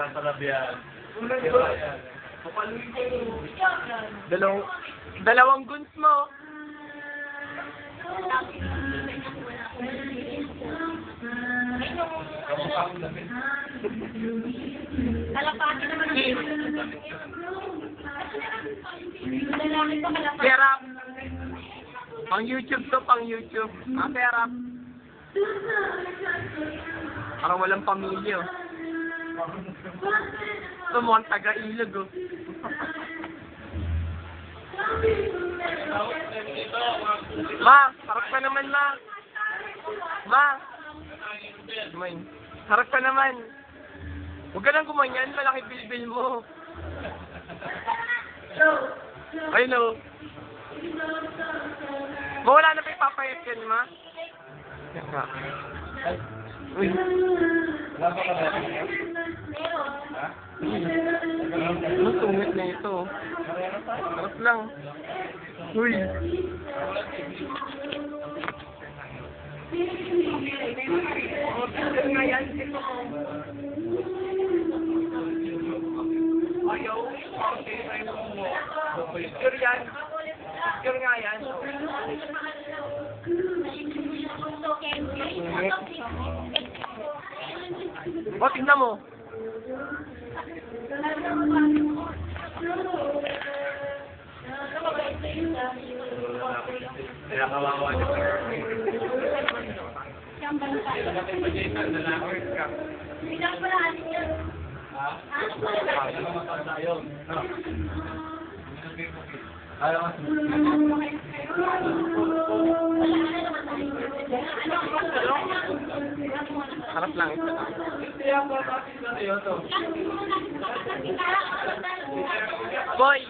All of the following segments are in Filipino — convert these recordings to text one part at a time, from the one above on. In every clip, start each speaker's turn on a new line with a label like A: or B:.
A: Sasalabihan.
B: Dalawang, dalawang guns mo.
C: Kalapati naman ang.
B: Serap. Pang YouTube to, pang YouTube. Ah, serap. Parang walang pamilya. Ito mo ang taga-ilog, oh. Ma, harap ka naman, ma. Ma. May. Harap ka naman. Huwag ka nang gumanyan, malaki bilbil mo. Ayun, oh. Ma, wala na pa ipapayat yan, ma? Uy.
A: Wala pa ka ba? Ha?
B: Ano tungit na ito? Harap lang. Uy. Picture yan. Picture nga yan. O, tingnan mo.
A: Kaya kawawa niya.
C: Bilang pala atin yun.
A: Ha? Ano ka matanda yun? No? Ayaw ka.
B: Harap lang ito. Boy!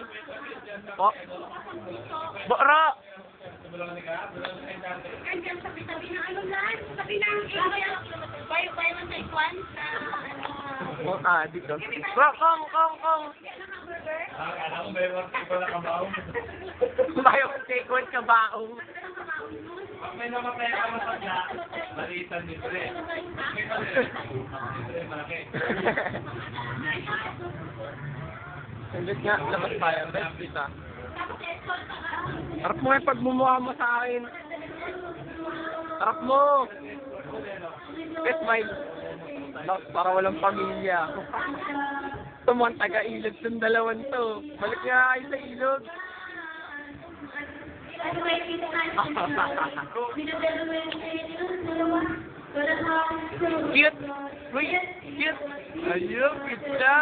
B: Po? Bora!
C: Andiyan sa tabi ng ano lan? Tabi ng buy buy one take one sa ano.
B: Oh, ah, dito. Kong, kong, kong, kong!
A: Akala ko may mga people na kabaw.
B: Bayo, take one ka baong.
A: Pag may namatay ka matanda, malitan ni Pre. May malitan. Malaki.
B: Sandit nga, labas tayo. Best kita. Harap mo yung pagmumukha mo sa akin. Harap mo! Best smile. Tapos para walang pamilya. Ang taga-ilog itong dalawan to. Balik nga kayo sa ilog.
C: Kita
B: Cute! Uy! Cute! Ayun, siya!